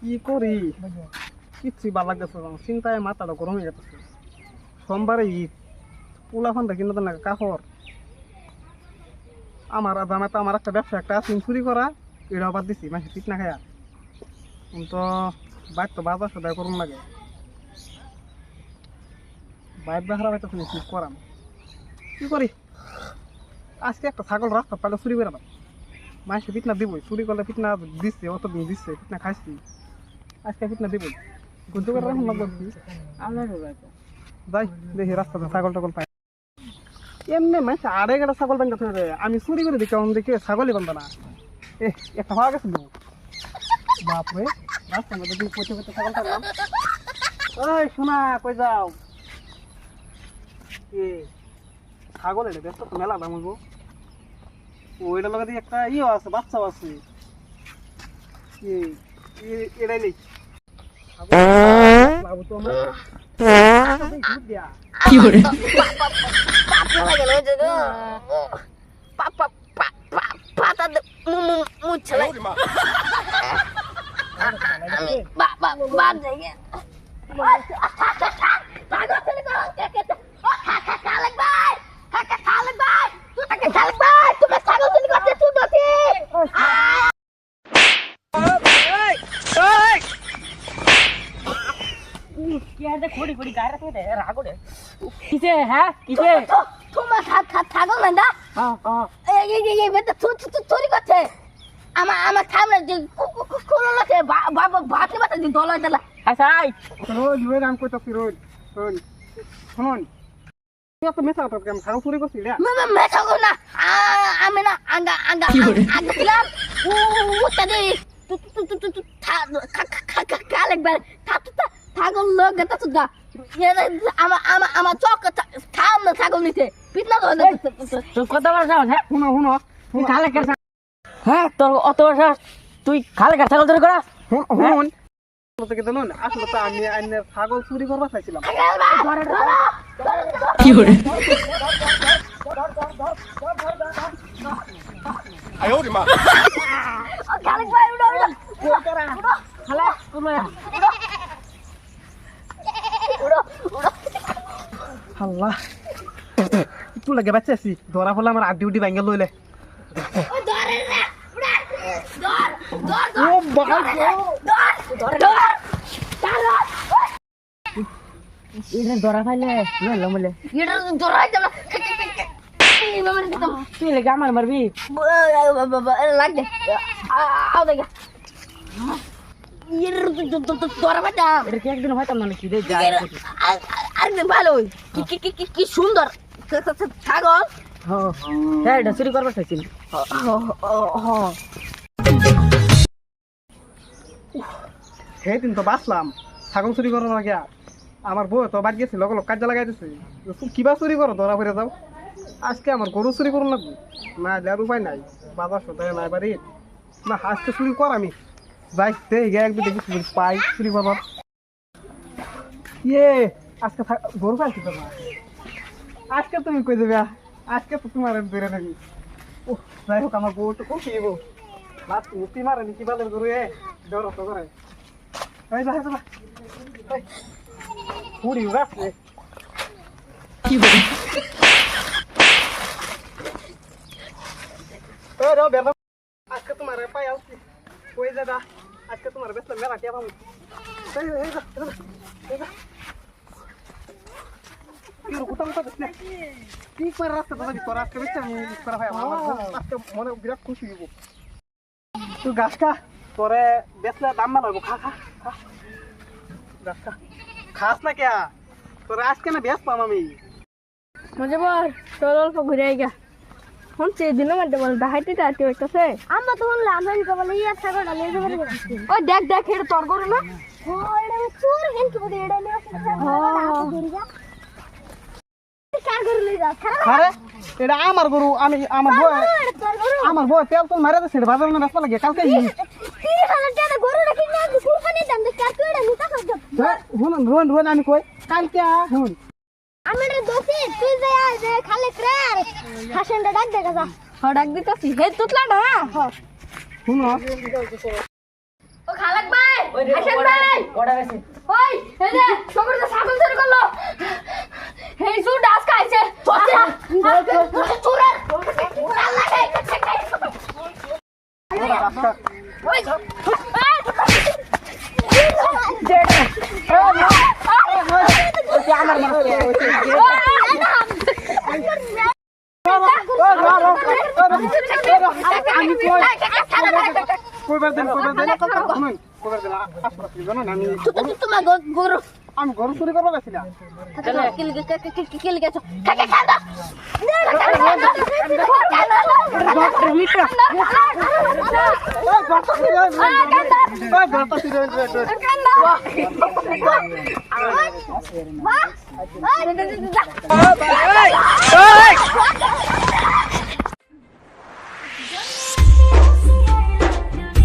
কি করি? কিচ্ছুই ভালো লাগতেছে চিন্তায় মাথাটা গরম হয়ে যেতেছে সোমবারে ঈদ। পোলা ফান্ডা কিনে দেন না কাপড়। আমার দামে তো, আমার একটা ব্যবসা, একটা আছে চুরি করা, এটাও বাদ দিছি, মাসে ঠিক না খায়া। তো, বাইর তো বাজার সদায় করুন লাগে। বাইর বেহারা বাইতে শুনি কি করাম? কি করি? আজকে একটা ছাগল রাস্তা পালে চুরি করে মাসে ফিটনা দিবই চুরি করলে ফিটনা দিচ্ছে অত দিন দিচ্ছে ফিটনা খাইছি। আজকে ফিটনা দিবই। গুনতে করে রাখুন লাগবে যাই দেখি রাস্তাতে ছাগল টাগল পাই এমনি মাস আড়ে গেটা ছাগল বান্ধা থাকে। আমি চুরি করে দেখি অন দেখে ছাগলই বান্ধা না। এ একটা হওয়া গেছে দেবো বাপরে রাস্তার মধ্যে দিয়ে পচে পচে ছাগল থাকলাম ওই শোনা কই যাও? এ ছাগল এটা দেখো তো মেলা দাম ওইটার লগে দিয়ে একটা ইয়ে আছে বাচ্চাও আছে এ এ- এটাই নেই বাবু তো আমার দুধ দেয়া পাতলা গেল যে তো পা পা পা পা পাতা মুচ্ছে লাগে আমি বা বা বা যাই পাগল ছেলে কো খালেক ভাই খালেক ভাই খালেক ভাই তুমি পাগল ছেলে করতে তুই দছি কিসে হ্যাঁ কিসে তোমার তুই তুই চুরি করছে আমার আমার সামনে যে আছে বাবা ভাতে ভাতে দিন দলা দলা আচ্ছা আই রোজ রোজ আমি কইতাছি রোজ শোন শুনুন তুই এত মেশা কথা চুরি করছিস রে মে মে ছাগল না আমি না আঙ্গা আঙ্গা আঙ্গা ছিলাম ও উত্তা দে তু তু তু তু তু কালেক বার ছাগল লোক গেতা সুদা আমার চক থাম না ছাগল নিতে পিতনা তো তুই কত বার যাস হ্যাঁ? শুনো শুনো। তুই খালে হ্যাঁ তোর অত যাস তুই খালে কার ছাগল ধরে করা? শুন আসলে তো আমি আইনের ছাগল চুরি করবা চাইছিলাম ভাই উড়ো উড়ো খালে তুই উড়ো উড়ো আল্লাহ একটু লাগে বাচ্চাছি ধরা ফেলে আমার আড্ডি উড্ডি ভাঙ্গে লইলে ও ধরে না উড়া ধর ধর ও বাবা ধর ধর ধর এটা ধরা ফাইলে লইলাম বলে এটা ধরাই দাও এই মামার দিতাম তুই লেগে আমার মারবি লাগবে আও দেখা কি সুন্দর। ছাগল। হ্যাঁ এটা চুরি করবার চাইছিল সেদিন তো বাঁচলাম। ছাগল চুরি করার আগে আমার বউ তো বাড়ি গেছে লগ লগ কাজে লাগাই দিছে। কিবা চুরি করো ধরা ফিরে যাও। আজকে আমার গরু চুরি করুন লাগবে। না দেওয়ার উপায় নাই। বাজার সদায় নাই বাড়ি। না আজকে চুরি কর আমি যাই দে গে একদিন দেখি চুরি পাই চুরি করবার ইয়ে আজকে থা- গরু পাইছি তো না আজকে তুমি কই দেবে আজকে তো তোমার আমি বেড়ে থাকি ও যাই হোক আমার বউ তো খুব কিনবো লাস্ট মুক্তি মারে নি কিবা গরু এ ডর তো করে এই যা যা এই পুরি উড়াচ্ছে এই রে বের আজকে তোমার পাই আউছি আজকে তোমার বেশ মেলা কে পাবো এই এই যা এই যা, এই যা কি রে কোথাও তো দেখছ কি করে রাস্তা তো তোর আজকে বেশ আমি করা আমার আজকে মনে বিরাট খুশি হইব তুই গাছ খা তোরে বেচলে দাম খা খা খা গাছ খা খাস না কে তোরে আজকে না বেশ পাম আমি মজা বল তোর অল্প ঘুরে দিন বল আমরা তো বললাম আমি তো বলে ইয়া ছাগল নিয়ে যাবে ওই দেখ দেখ এটা তোর গরু না? ও এটা চুর হেন কি বলে এটা নিয়ে কার গরু লই যা আরে এটা আমার গরু আমি আমার বউ আমার বউ তেল তো মারা দিছে বাজার না বেচা লাগে কালকে তিন হাজার টাকা গরু রাখি না কুরবানি দাম দে কার তুই নিতা খাও হুন রোন রোন আমি কই কালকে আমি রে দোষী তুই যে খালি ক্রার হাসেনটা ডাক দে গাজা হ্যাঁ ডাক দিতেছি হে তুতলা না শুনো ও খালাক ভাই হাসান ভাই ওটা গেছে ওই এই যে সকলে তো ছাগল চুরি করল এই সু ডাস খাইছে চুরা দেন জানেন আমি গরু চুরি করব গেছিলাম কিল কিল গেছো